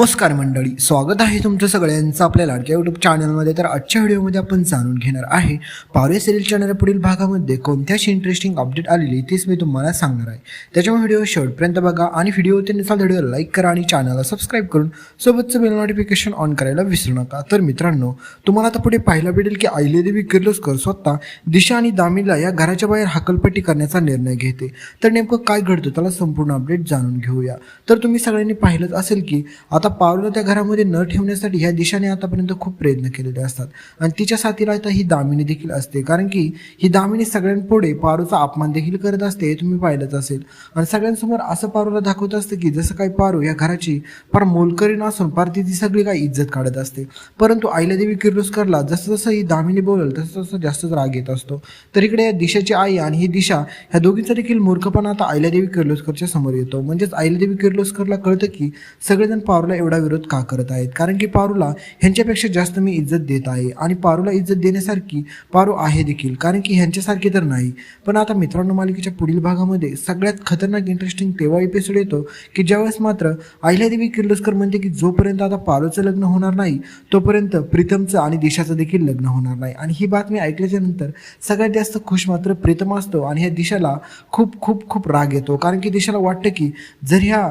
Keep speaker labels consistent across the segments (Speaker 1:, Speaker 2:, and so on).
Speaker 1: नमस्कार मंडळी स्वागत आहे तुमचं सगळ्यांचं आपल्या लाडक्या यूट्यूब चॅनलमध्ये तर आजच्या व्हिडिओमध्ये आपण जाणून घेणार आहे पावरे सिरियल चॅनल पुढील भागामध्ये कोणत्याशी इंटरेस्टिंग अपडेट आलेली तीच मी तुम्हाला सांगणार आहे. त्याच्यामुळे व्हिडिओ शेवटपर्यंत बघा आणि व्हिडिओ ते नसाल व्हिडिओ लाईक करा आणि चॅनलला सबस्क्राईब करून सोबतचं बेल नोटिफिकेशन ऑन करायला विसरू नका. तर मित्रांनो तुम्हाला आता पुढे पाहायला भेटेल की अहिल्यादेवी किर्लोस्कर स्वतः दिशा आणि दामीला या घराच्या बाहेर हकलपट्टी करण्याचा निर्णय घेते. तर नेमकं काय घडतं त्याला संपूर्ण अपडेट जाणून घेऊया. तर तुम्ही सगळ्यांनी पाहिलंच असेल की आता पावलं त्या घरामध्ये न ठेवण्यासाठी ह्या दिशाने आतापर्यंत खूप प्रयत्न केलेले असतात. आणि तिच्या साथीला आता ही दामिनी देखील असते. कारण की ही दामिनी सगळ्यांपुढे पारूचा अपमान देखील करत असते हे तुम्ही पाहिलंच असेल. आणि सगळ्यांसमोर असं पारूला दाखवत असतं की जसं काही पारू या घराची फार मोलकरी नसून फार तिची सगळी काही इज्जत काढत असते. परंतु आईलादेवी किर्लोस्करला जसं जसं ही दामिनी बोलल तसं तसं जास्तच राग येत असतो. तर इकडे या दिशाची आई आणि ही दिशा ह्या दोघींचा देखील मूर्खपणा आता आईलादेवी किर्लोस्करच्या समोर येतो. म्हणजेच आईलादेवी किर्लोस्करला कळतं की सगळेजण पारूला एवढा विरोध का करत आहेत? कारण की पारूला ह्यांच्यापेक्षा जास्त मी इज्जत देत आहे आणि पारूला इज्जत देण्यासारखी पारू आहे देखील. कारण की ह्यांच्यासारखी तर नाही. पण आता मित्रांनो मालिकेच्या पुढील भागामध्ये सगळ्यात खतरनाक इंटरेस्टिंग तेव्हा एपिसोड येतो की ज्यावेळेस मात्र अहिल्यादेवी किर्लोस्कर म्हणते की जोपर्यंत आता पारूचं लग्न होणार नाही तोपर्यंत प्रीतमचं आणि दिशाचं देखील लग्न होणार नाही. आणि ही बातमी ऐकल्याच्या नंतर सगळ्यात जास्त खुश मात्र प्रीतम असतो आणि ह्या दिशाला खूप खूप खूप राग येतो. कारण की दिशाला वाटतं की जर ह्या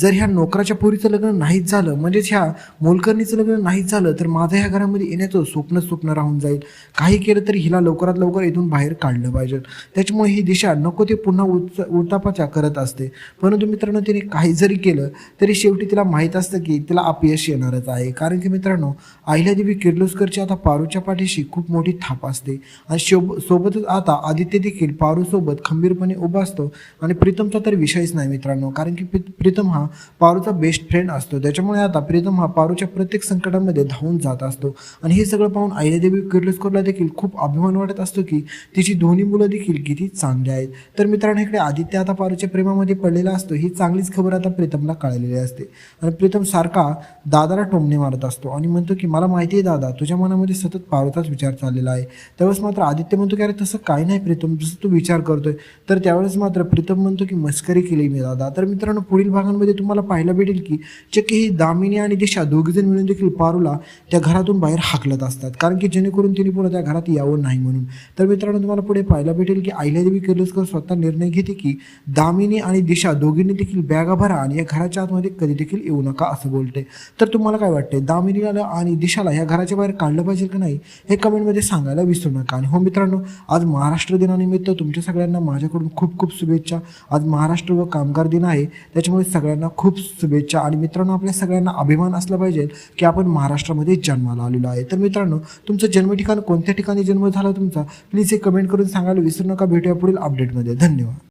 Speaker 1: जर ह्या नोकराच्या पोरीचं लग्न नाहीच झालं म्हणजेच ह्या मोलकर्णीचं लग्न नाहीच झालं तर माझं ह्या घरामध्ये येण्याचं स्वप्न स्वप्न राहून जाईल. काही केलं तरी हिला लवकरात लवकर इथून बाहेर काढलं पाहिजे. त्याच्यामुळे ही दिशा नको ते पुन्हा उच उलटापाच्या करत असते. परंतु मित्रांनो तिने काही जरी केलं तरी शेवटी तिला माहीत असतं की तिला अपयश येणारच आहे. कारण की मित्रांनो अहिल्यादेवी किर्लोस्करची आता पारूच्या पाठीशी खूप मोठी थाप असते. आणि शोब सोबतच आता आदित्य देखील पारूसोबत खंबीरपणे उभा असतो. आणि प्रीतमचा तर विषयच नाही मित्रांनो. कारण की प्री- प्रीतम हा पारूचा बेस्ट फ्रेंड असतो. त्याच्यामुळे आता प्रीतम हा पारूच्या प्रत्येक संकटामध्ये धावून जात असतो. आणि हे सगळं पाहून अहिल्यादेवी किर्लोस्करला देखील खूप अभिमान वाटत असतो की तिची दोन्ही मुलं देखील किती चांगली आहेत. तर मित्रांनो इकडे आदित्य आता पारूच्या प्रेमामध्ये पडलेला असतो. ही चांगलीच खबर आता प्रीतमला कळलेली असते. आणि प्रीतम सारखा दादाला टोमणे मारत असतो आणि म्हणतो की मला माहिती आहे दादा तुझ्या मनामध्ये सतत पारूचाच विचार चाललेला आहे. त्यावेळेस मात्र आदित्य म्हणतो की अरे तसं काय नाही प्रीतम जसं तू विचार करतोय. तर त्यावेळेस मात्र प्रीतम म्हणतो की मस्करी केली मी दादा. तर मित्रांनो पुढील भागांमध्ये तुम्हाला पाहायला भेटेल की चक्की ही दामिनी आणि दिशा दोघीजण मिळून देखील पारूला त्या घरातून बाहेर हाकलत असतात. कारण की जेणेकरून तिने पुन्हा त्या घरात यावं नाही म्हणून. तर मित्रांनो तुम्हाला पुढे पाहायला भेटेल की अहिल्यादेवी किर्लोस्कर स्वतः निर्णय घेते की दामिनी आणि दिशा दोघींनी देखील बॅगा भरा आणि या घराच्या आतमध्ये कधी देखील येऊ नका असं बोलते. तर तुम्हाला काय वाटते दामिनीला आणि दिशाला या घराच्या बाहेर काढलं पाहिजे का नाही? हे कमेंटमध्ये सांगायला विसरू नका. आणि हो मित्रांनो आज महाराष्ट्र दिनानिमित्त तुमच्या सगळ्यांना माझ्याकडून खूप खूप शुभेच्छा. आज महाराष्ट्र व कामगार दिन आहे. त्याच्यामुळे सगळ्यांना खूप शुभेच्छा. आणि मित्रांनो आपल्या सगळ्यांना अभिमान असला पाहिजे की आपण महाराष्ट्रामध्ये जन्माला आलेलो आहे. तर मित्रांनो तुमचं जन्म ठिकाण कोणत्या ठिकाणी जन्म झाला तुमचा? प्लीज हे कमेंट करून सांगायला विसरू नका. भेटूया पुढील अपडेटमध्ये धन्यवाद.